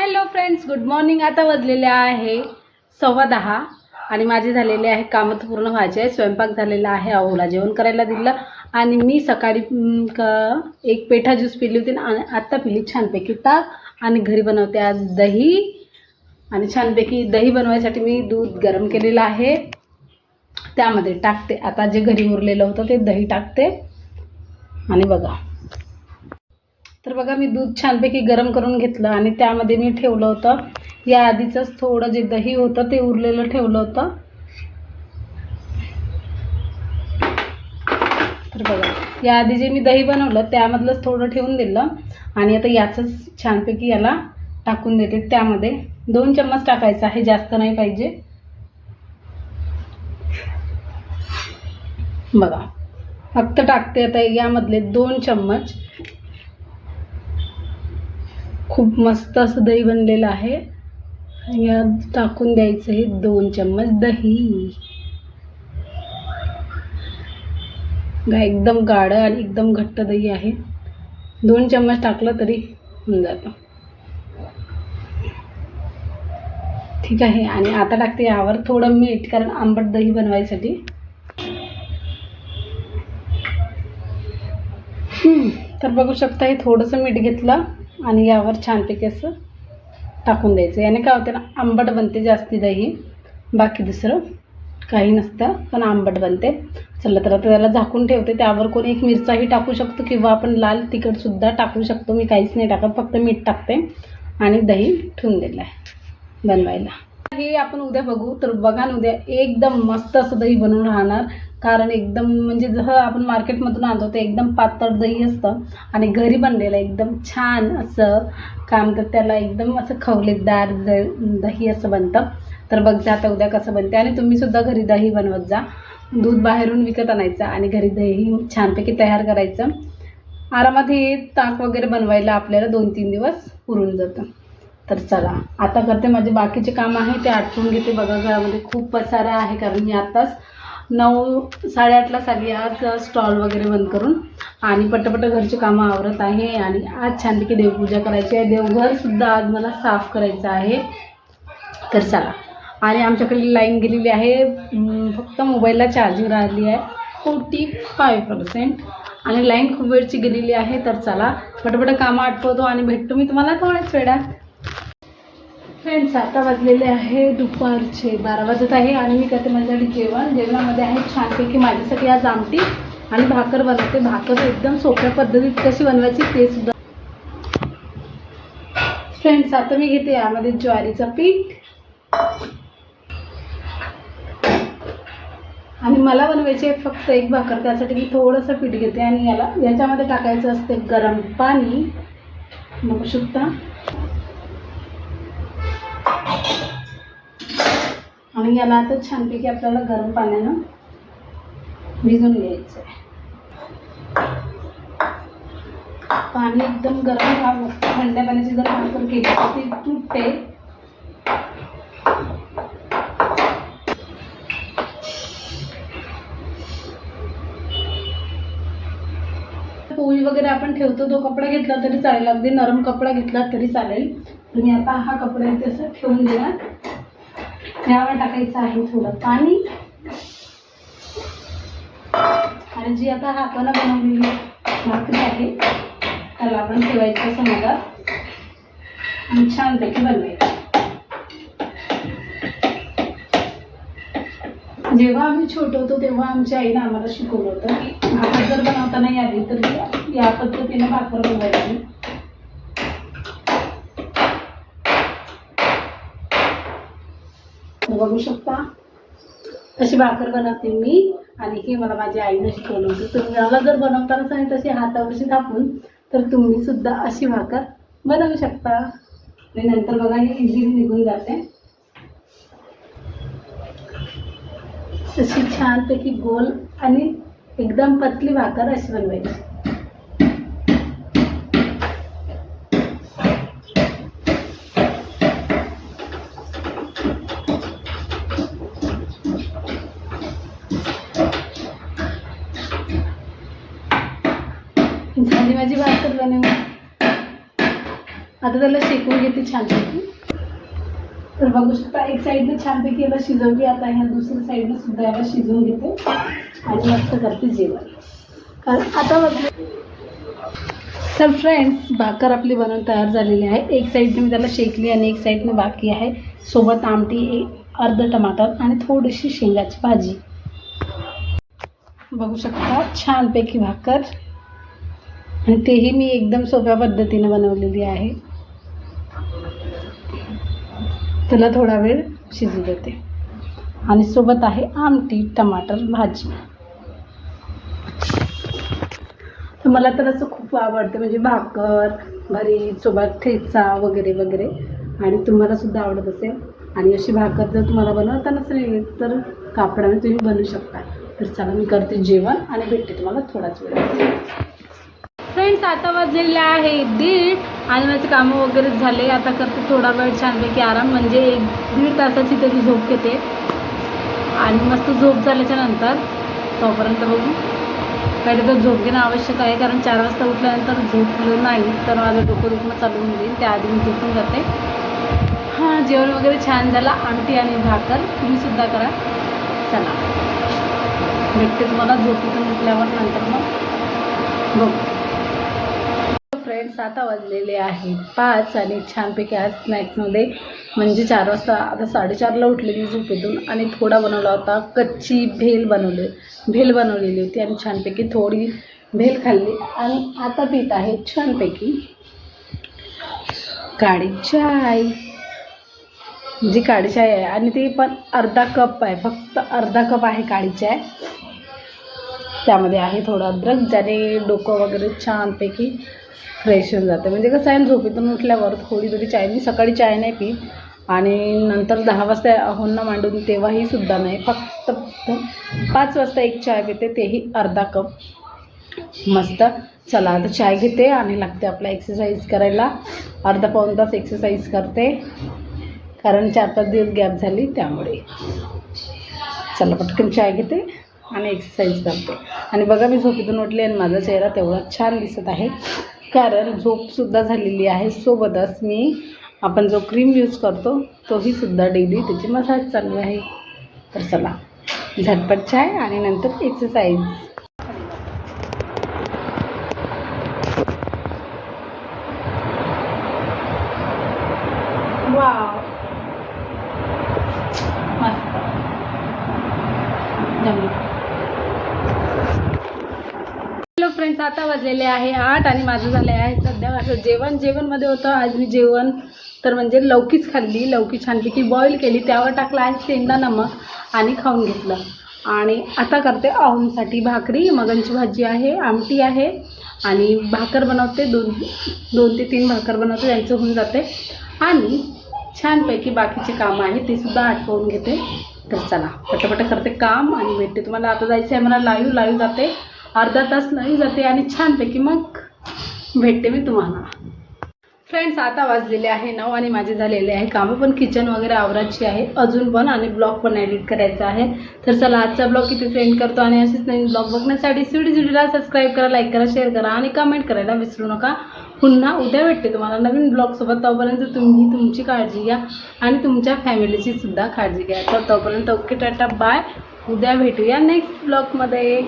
Hello friends good morning आता वाजलेले आहे सव्वा दहा आणि माझे झालेले आहे कामं तर पूर्ण व्हायचे आहे. स्वयंपाक झालेला आहे. अहोला जेवण करायला दिलं. आणि मी सकाळी क एक पेठा ज्यूस पिली होती आणि आत्ता पिली छानपैकी ताक आणि घरी बनवते आज दही. आणि छानपैकी दही बनवायसाठी मी दूध गरम केलेलं आहे. त्यामध्ये टाकते. आता जे घरी उरलेलं होतं ते दही टाकते. आणि बघा. तर बघा मी दूध छानपैकी गरम करून घेतलं आणि त्यामध्ये मी ठेवलं होतं. या आधीचंच थोडं जे दही होतं ते उरलेलं ठेवलं होतं. तर बघा या आधी जे मी दही बनवलं त्यामधलंच थोडं ठेवून दिलं आणि आता याचंच छानपैकी याला टाकून देते. त्यामध्ये दोन चम्मच टाकायचं आहे जास्त नाही पाहिजे. बघा फक्त टाकते आता यामधले दोन चम्मच. खूप मस्त असं दही बनलेलं आहे. यात टाकून द्यायचं हे दोन चम्मच दही. एकदम गाढं आणि एकदम घट्ट दही आहे. दोन चम्मच टाकलं तरी होऊन जातं. ठीक आहे आणि आता टाकते यावर थोडं मीठ कारण आंबट दही बनवायसाठी. तर बघू शकता हे थोडंसं मीठ घेतलं. आणि यावर छानपैकी असं टाकून द्यायचं. याने काय होतं ना आंबट बनते जास्ती दही. बाकी दुसरं काही नसतं पण आंबट बनते. चला तर आता त्याला झाकून ठेवते. त्यावर कोणी एक मिरचाही टाकू शकतो किंवा आपण लाल तिखटसुद्धा टाकू शकतो. मी काहीच नाही टाकत फक्त मीठ टाकते आणि दही ठेवून दिलं आहे बनवायला. हे आपण उद्या बघू. तर बघा ना उद्या एकदम मस्त असं दही बनवून राहणार. कारण एकदम म्हणजे जसं आपण मार्केटमधून आणतो ते एकदम पातळ दही असतं आणि घरी बनलेलं एकदम छान असं काय म्हणतात त्याला एकदम असं खवलेदार ज दही असं बनतं. तर बघ जा आता उद्या कसं बनते. आणि तुम्हीसुद्धा घरी दही बनवत जा. दूध बाहेरून विकत आणायचं आणि घरी दही छानपैकी तयार करायचं. आरामात हे ताक वगैरे बनवायला आपल्याला दोन तीन दिवस पुरून जातं. तर चला आता करते माझे बाकीचे काम आहे ते आटपून घेते. बघा घरामध्ये खूप पसारा आहे कारण मी आत्ताच नऊ साडेआठला साली आज स्टॉल वगैरे बंद करून आणि पटपट घरची कामं आवरत आहे आणि आज छानपैकी देवपूजा करायची आहे. देवघरसुद्धा आज मला साफ करायचं आहे. तर चला. आणि आमच्याकडे लाईन गेलेली आहे. फक्त मोबाईलला चार्जिंग राहिली आहे. Forty five percent. आणि लाईन खूप वेळची गेलेली आहे. तर चला. पटपट कामं आटपवतो आणि भेटतो मी तुम्हाला थोड्याच वेळात. फ्रेंड्स आता वाजलेले आहे दुपारचे बारा वाजत आहे आणि मी करते माझ्यासाठी जेवण. जेवणामध्ये आहे छानपैकी माझ्यासाठी आज आमटी आणि भाकर बनवते. भाकर एकदम सोप्या पद्धतीत कशी बनवायची ते सुद्धा. फ्रेंड्स आता मी घेते यामध्ये ज्वारीचं पीठ. आणि मला बनवायचे फक्त एक भाकर. त्यासाठी मी थोडंसं पीठ घेते आणि याला याच्यामध्ये टाकायचं असते गरम पाणी. बघू शकता आणि याला आता छानपैकी आपल्याला गरम पाण्यानं भिजून घ्यायचं आहे पाणी एकदम गरम व्हावं थंड्या पाण्याची जर भाकर केली तर ती तुटते. पोळी वगैरे आपण ठेवतो तो कपडा घेतला तरी चालेल. अगदी नरम कपडा घेतला तरी चालेल. तुम्ही आता हा कपडा इथे असं ठेवून देणार त्यावर टाकायचं आहे थोडं पाणी. आणि जी आता हातानं बनवलेली भाकरी आहे त्याला आपण ठेवायचं समजा आणि छानपैकी बनवायचं. जेव्हा आम्ही छोटे होतो तेव्हा आमच्या आईनं आम्हाला शिकवलं होतं की भाकर जर बनवता नाही आली तर या- या पद्धतीने भाकर बनवायची. बघू शकता. अशी भाकर बनवते मी. आणि हे मला माझ्या आईनं शिकवलं. होतं तुम्ही मला जर बनवतानाच नाही तशी हातावरशी थापून तर तुम्ही सुद्धा अशी भाकर बनवू शकता. आणि नंतर बघा हे इझिली निघून जाते. तशी छानपैकी गोल आणि एकदम पतली भाकर अशी बनवायची झाली माझी भाकर बनवून आता त्याला शेकून घेते छानपैकी. तर बघू शकता एक साईडने छानपैकी याला शिजवली. आता ह्या दुसऱ्या साईडने सुद्धा याला शिजवून घेते. आणि मस्त करते जेवण. कारण आता बघ. तर फ्रेंड्स भाकर आपली बनवून तयार झालेली आहे. एक साईडने मी त्याला शेकली आणि एक साईडने बाकी आहे. सोबत आमटी एक अर्ध टमाटर आणि थोडीशी शेंगाची भाजी. बघू शकता छानपैकी भाकर. आणि तेही मी एकदम सोप्या पद्धतीने बनवलेली आहे. त्याला थोडा वेळ शिजू देते. आणि सोबत आहे आमटी टमाटर भाजी. तर मला तर असं खूप आवडतं म्हणजे भाकर भरी सोबत ठेचा वगैरे वगैरे. आणि तुम्हालासुद्धा आवडत असेल. आणि अशी भाकर जर तुम्हाला बनवता नसेल तर कापडाने तुम्ही बनवू शकता. तर चला मी करते जेवण आणि भेटते तुम्हाला थोडाच वेळ फ्रेंड्स आता वाजलेले आहे दीड. आणि माझे कामं वगैरे झाले. आता करते थोडा वेळ छानपैकी आराम. म्हणजे एक दीड तासाची तरी झोप घेते. आणि मस्त झोप झाल्याच्यानंतर तोपर्यंत बघू. पहिले तर झोप घेणं आवश्यक आहे. कारण चार वाजता उठल्यानंतर झोपलं नाही तर माझं डोकं दुखणं चालू होऊन जाईल. त्याआधी मी झोपून जाते. हां जेवण वगैरे छान झालं. आमटी आणि भाकर तुम्हीसुद्धा करा. चला. भेटते तुम्हाला. झोपून उठल्यावर नंतर मग. बघू. फ्रेंड्स आता वाजलेले आहे पाच आणि छानपैकी आज स्नॅक्समध्ये म्हणजे चार वाजता आता साडेचारला उठलेली झोपेतून आणि थोडा बनवला होता कच्ची भेल बनवली भेल बनवलेली होती आणि छानपैकी थोडी भेल खाल्ली. आणि आता पीत आहे छानपैकी काळी चाय. जी काळी चाय आहे आणि ती पण अर्धा कप आहे फक्त अर्धा कप आहे काळी चाय. त्यामध्ये आहे थोडं अद्रक ज्याने डोकं वगैरे छानपैकी फ्रेश होऊन जातं. म्हणजे कसं आहे ना, झोपेतून उठल्यावर थोडी थोडी चाय मी सकाळी चाय नाही पी आणि नंतर दहा वाजता अहोंना मांडून तेव्हाही सुद्धा नाही. फक्त पाच वाजता एक चाय पिते तेही अर्धा कप. मस्त. चला आता चाय घेते आणि लागते आपला एक्सरसाइज करायला. अर्धा पाऊण तास एक्सरसाइज करते. कारण चार पाच दिवस गॅप झाली त्यामुळे. चला पटकन चाय घेते आणि एक्सरसाइज करते. आणि बघा मी झोपेतून उठले आणि माझा चेहरा तेवढा छान दिसत आहे. कारण झोपसुद्धा झालेली आहे. सोबतच मी आपण जो क्रीम यूज करतो तोही सुद्धा डेली त्याची मसाज चालू आहे. तर चला झटपट चाय आणि नंतर एक्सरसाइज वाव मस्त जमलं हॅलो फ्रेंड्स आता वाजलेले आहे आठ आणि माझं झालं आहे सध्या माझं जेवण. जेवणमध्ये होतं आज मी जेवण तर म्हणजे लौकीच खाल्ली लौकी छानपैकी बॉईल केली त्यावर टाकला आहे शेंगदा नमक आणि खाऊन घेतलं. आणि आता करते आऊंसाठी भाकरी. मगनची भाजी आहे आमटी आहे आणि भाकर बनवते. दोन दोन ते तीन भाकर बनवते त्यांचं होऊन जाते. आणि छानपैकी बाकीचे कामं आहे ते सुद्धा आठवून घेते. तर चला पटापट करते काम आणि भेटते. तुम्हाला आता जायचं आहे मला लाईव्ह लाईव्ह जाते. अर्धा तास नाही जाते आणि छानपैकी मग भेटते मी तुम्हाला. फ्रेंड्स आता वाजलेले आहे नऊ आणि माझे झालेले आहे कामं पण किचन वगैरे आवरायची आहे. अजून पण आणि ब्लॉग पण एडिट करायचा आहे. तर चला आजचा ब्लॉग इथे सेंड करतो आणि असेच नवीन ब्लॉग बघण्यासाठी सिडी सिडीला सबस्क्राईब करा लाईक करा शेअर करा आणि कमेंट करायला विसरू नका. पुन्हा उद्या भेटते तुम्हाला नवीन ब्लॉगसोबत तोपर्यंत तुम्ही तुमची काळजी घ्या आणि तुमच्या फॅमिलीची सुद्धा काळजी घ्या. तर तोपर्यंत ओके टाटा बाय उद्या भेटूया नेक्स्ट ब्लॉगमध्ये